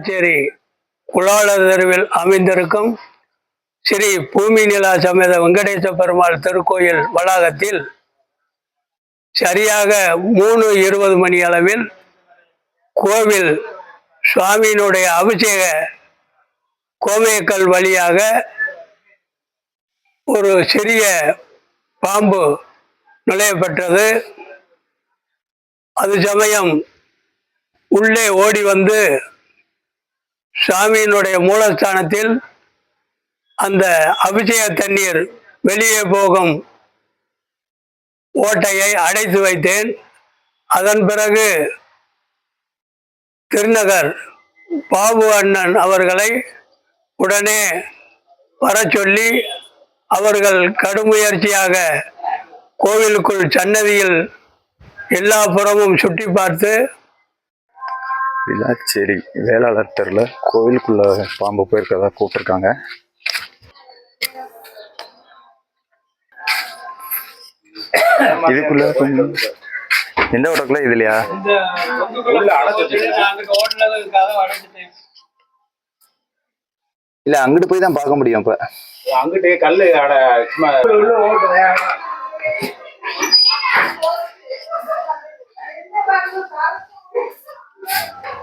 புதுச்சேரி குளாளர் தெருவில் அமைந்திருக்கும் ஸ்ரீ பூமி நிலா சமேத வெங்கடேச பெருமாள் திருக்கோயில் வளாகத்தில் சரியாக மூணு இருபது மணி அளவில் கோவில் சுவாமியினுடைய அபிஷேக கோமயக்கல் வழியாக ஒரு சிறிய பாம்பு நுழையப்பட்டது அது சமயம் உள்ளே ஓடி வந்து சாமியினுடைய மூலஸ்தானத்தில் அந்த அபிஷேக தண்ணீர் வெளியே போகும் ஓட்டையை அடைத்து வைத்தேன். அதன் பிறகு திருநகர் பாபு அண்ணன் அவர்களை உடனே வரச் சொல்லி அவர்கள் கடுமுயற்சியாக கோவிலுக்குள் சன்னதியில் எல்லா புறமும் சுற்றி பார்த்து விளாச்சேரி வேளாளர் தெருவில் கோவிலுக்குள்ள பாம்பு போயிருக்கிறதா கூப்பிட்டுருக்காங்க. இதுக்குள்ள கொஞ்சம் எந்த ஓட்டக்குள்ள இது இல்லையா இல்ல அங்கிட்டு போய் தான் பார்க்க முடியும் இப்ப அங்கிட்டு கல்லு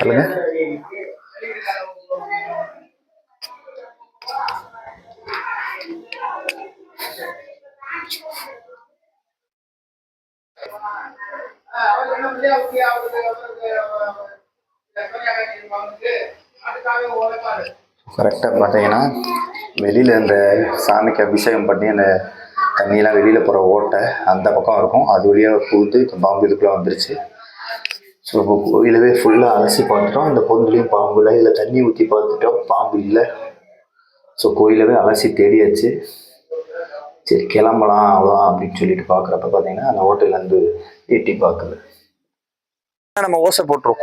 சொல்லுங்க கரெக்டாக பார்த்தீங்கன்னா வெளியில் இந்த சாமிக்கு அபிஷேகம் பண்ணி அந்த தண்ணியெல்லாம் வெளியில் போகிற ஓட்டை அந்த பக்கம் இருக்கும். அது வழியாக பூத்து இந்த பாம்பு இதுக்குள்ளே வந்துருச்சு. ஸோ இப்போ கோயிலவே ஃபுல்லாக அலசி பார்த்துட்டோம். அந்த பொந்துலையும் பாம்பு இல்லை இல்லை தண்ணி ஊற்றி பார்த்துட்டோம். பாம்பு இல்லை. ஸோ கோயிலவே அலசி தேடியாச்சு. சரி கிளம்பலாம் அவ்வளோதான் அப்படின்னு சொல்லிட்டு பார்க்குறப்ப பார்த்தீங்கன்னா அந்த ஹோட்டல்லேருந்து எட்டி பார்க்குது. நம்ம ஓசை போட்டுருவோம்.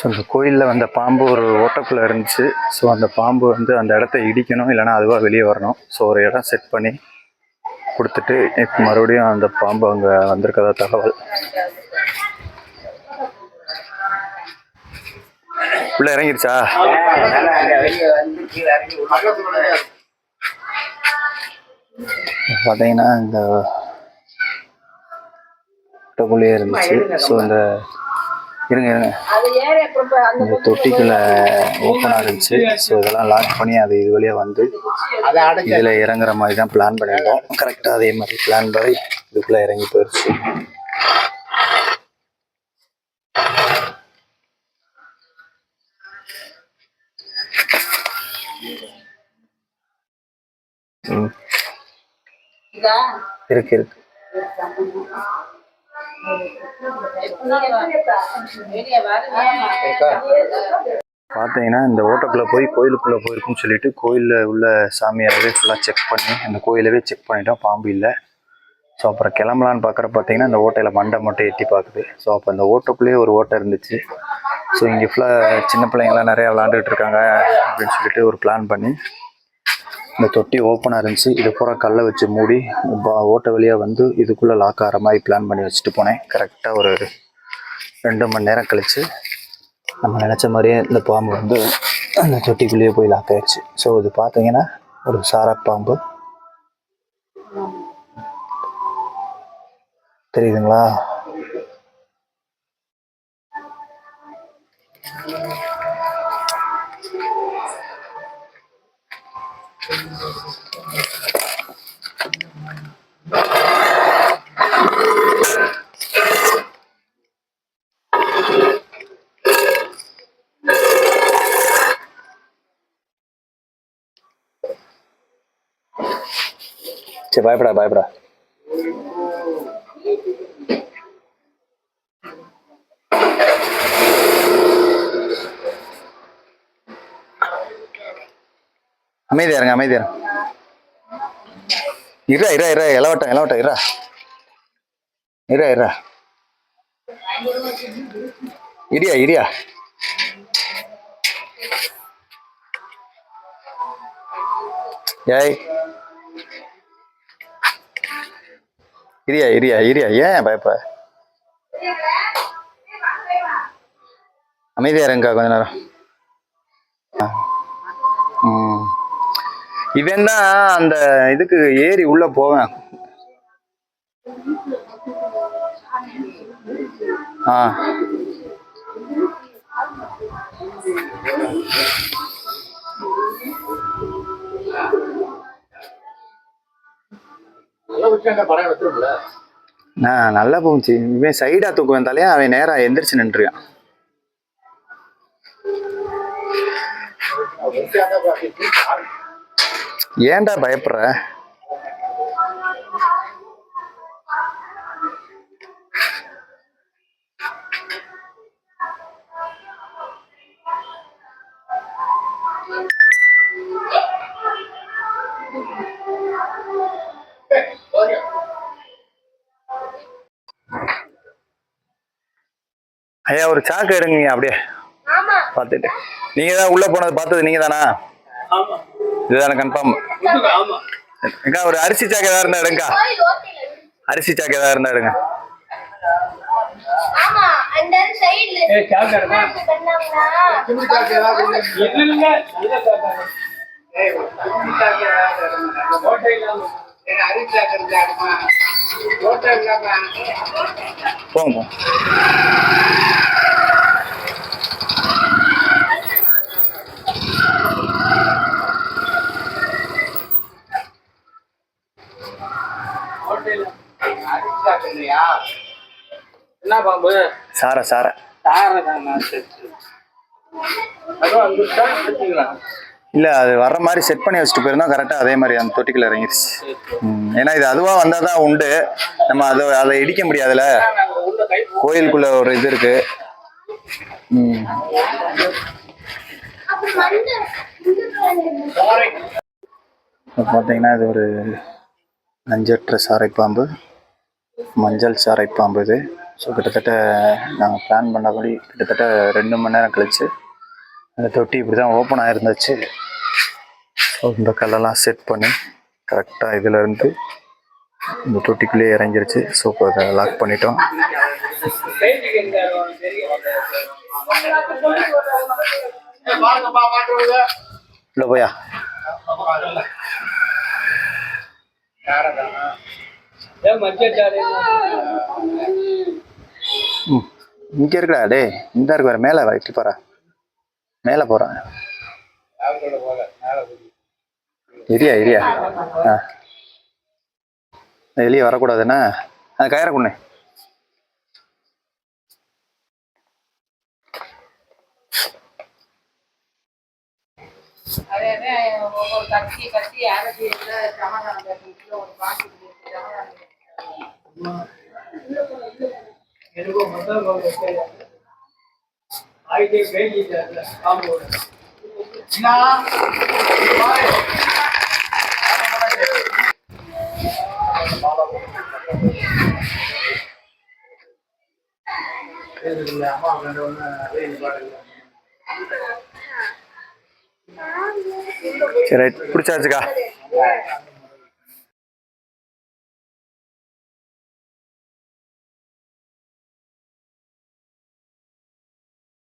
ஸோ அந்த கோயிலில் வந்த பாம்பு ஒரு ஓட்டக்குள்ளே இருந்துச்சு. ஸோ அந்த பாம்பு வந்து அந்த இடத்த இடிக்கணும் இல்லைன்னா அதுவாக வெளியே வரணும். ஸோ ஒரு இடம் செட் பண்ணி கொடுத்துட்டு இப்போ மறுபடியும் அந்த பாம்பு அங்கே வந்திருக்கதா தகவல். உள்ள இறங்கிருச்சா? பார்த்தீங்கன்னா இந்த ஓட்டக்குள்ளேயே இருந்துச்சு. ஸோ இந்த இருங்க. இருங்க இந்த தொட்டிக்குள்ள ஓப்பனாக இருந்துச்சு. ஸோ இதெல்லாம் லாக் பண்ணி அது இது வழியாக வந்து இதில் இறங்குற மாதிரி தான் பிளான் பண்ணியிருந்தோம். கரெக்டாக அதே மாதிரி பிளான் பண்ணி இதுக்குள்ளே இறங்கி போயிடுச்சு இருக்கு இருக்கு. பார்த்தீங்கன்னா இந்த ஓட்டக்குள்ளே போய் கோயிலுக்குள்ளே போயிருக்குன்னு சொல்லிட்டு கோயிலில் உள்ள சாமியாரவே ஃபுல்லாக செக் பண்ணி அந்த கோயிலவே செக் பண்ணிட்டோம். பாம்பு இல்லை. ஸோ அப்புறம் கிளம்பலான்னு பார்க்குற பார்த்தீங்கன்னா இந்த ஓட்டையில் மண்டை மட்டும் எட்டி பார்க்குது ஸோ அப்போ இந்த ஓட்டக்குள்ளேயே ஒரு ஓட்டை இருந்துச்சு. ஸோ இங்கே ஃபுல்லாக சின்ன பிள்ளைங்களாம் நிறையா விளாண்டுட்டு இருக்காங்க அப்படின்னு சொல்லிட்டு ஒரு பிளான் பண்ணி இந்த தொட்டி ஓப்பனாக இருந்துச்சு. இது பூரா கல்லை வச்சு மூடி பா- ஓட்டை வழியாக வந்து இதுக்குள்ளே லாக் ஆகிற மாதிரி பிளான் பண்ணி வச்சுட்டு போனேன். கரெக்டாக ஒரு ரெண்டு மணி நேரம் கழித்து நம்ம நினச்ச மாதிரியே இந்த பாம்பு வந்து அந்த தொட்டிக்குள்ளேயே போய் லாக் ஆயிடுச்சு. ஸோ இது பார்த்தீங்கன்னா ஒரு சாரா பாம்பு. தெரியுதுங்களா? Você vai pra, vai pra. அமைதியா இருங்க அமைதியா இருங்க. இரா இரா இரா இளவட்டம் இளவட்டம் இரா இரா இரா இடியா இடியா. ஏய். இரியா இரியா இரியா ஏன் பயப்ப? அமைதியா இருங்கக்கா கொஞ்ச நேரம். ஆ. இவன் தான் அந்த இதுக்கு ஏறி உள்ள போவேன். ஆ. நல்ல போச்சு. இவன் சைடா தூக்குவேன் தலையா அவன் நேரா எந்திரிச்சு நின்றுயான் ஏன்டா பயப்படுற? ஐயா ஒரு சாக்கு எடுங்க அப்படியே. பார்த்துட்டு. நீங்க தான் உள்ள போனது பார்த்தது நீங்க தானா ஆமா. இதுதானே கன்ஃபார்ம் அக்கா ஒரு அரிசி சாக்கு ஏதாவது இருந்தா எடுங்கக்கா. அரிசி சாக்கு ஏதாவது இருந்தா எடுங்க. ஆமா அந்த சைடுல ஏய் சாக்கு எடுமா பண்ணாங்களா சிமெண்ட் சாக்கு ஏதாவது கொடுங்க. இல்ல இல்ல நல்ல சாக்கு ஏய், சிமெண்ட் சாக்கு ஏதாவது எடுங்க. ஓட்டை இல்லாம ஏய், அரிசி சாக்கு இருந்தா எடுமா. ஓட்டை இல்லாம. போங்க போங்க ஓட்டை இல்லாம அரிசி சாக்கு இல்லையா? என்ன பாம்பு. சார சார. சரி சரி இல்ல அது வர்ற மாதிரி செட் பண்ணி வச்சுட்டு போயிருந்தோம் கரெக்டா அதே மாதிரி அந்த தொட்டிக்குள்ள இறங்கிருச்சு. ம், ஏன்னா இது அதுவா வந்தாதான் உண்டு. நம்ம அதை அதை இடிக்க கை கோயிலுக்குள்ள ஒரு இது இருக்கு. பாத்தீங்கன்னா இது ஒரு நஞ்சற்ற சாரைப்பாம்பு. மஞ்சள் சாரைப்பாம்பு இது. ஸோ கிட்டத்தட்ட நாங்கள் பிளான் பண்ணபடி கிட்டத்தட்ட ரெண்டு மணி நேரம் கழிச்சு அந்த தொட்டி இப்படி தான் ஓப்பன் ஆகிருந்துச்சு ஸோ இந்த கல்லெல்லாம் செட் பண்ணி கரெக்டாக இதிலேருந்து இந்த தொட்டிக்குள்ளேயே இறங்கிருச்சு. ஸோ இப்போ அதை லாக் பண்ணிட்டோம். இல்லை போயா? மத்திய ம். இங்கே இருக்கடா டே இந்த இருக்கு வேறு மேலே வைக்க போகிறா மேலே போகிறேன் யாரோட போக? இரியா இரியா. ஆ. வெளியே வரக்கூடாதுண்ணா அது கயிறை கொண்டு அதே ஒவ்வொரு கத்தி கத்தி அரைச்சி ஒரு பாட்டு முதல் வகுப்பு ஆகிட்டே பேசிட்டாங்க சரி ரைட் பிடிச்சாச்சுக்கா.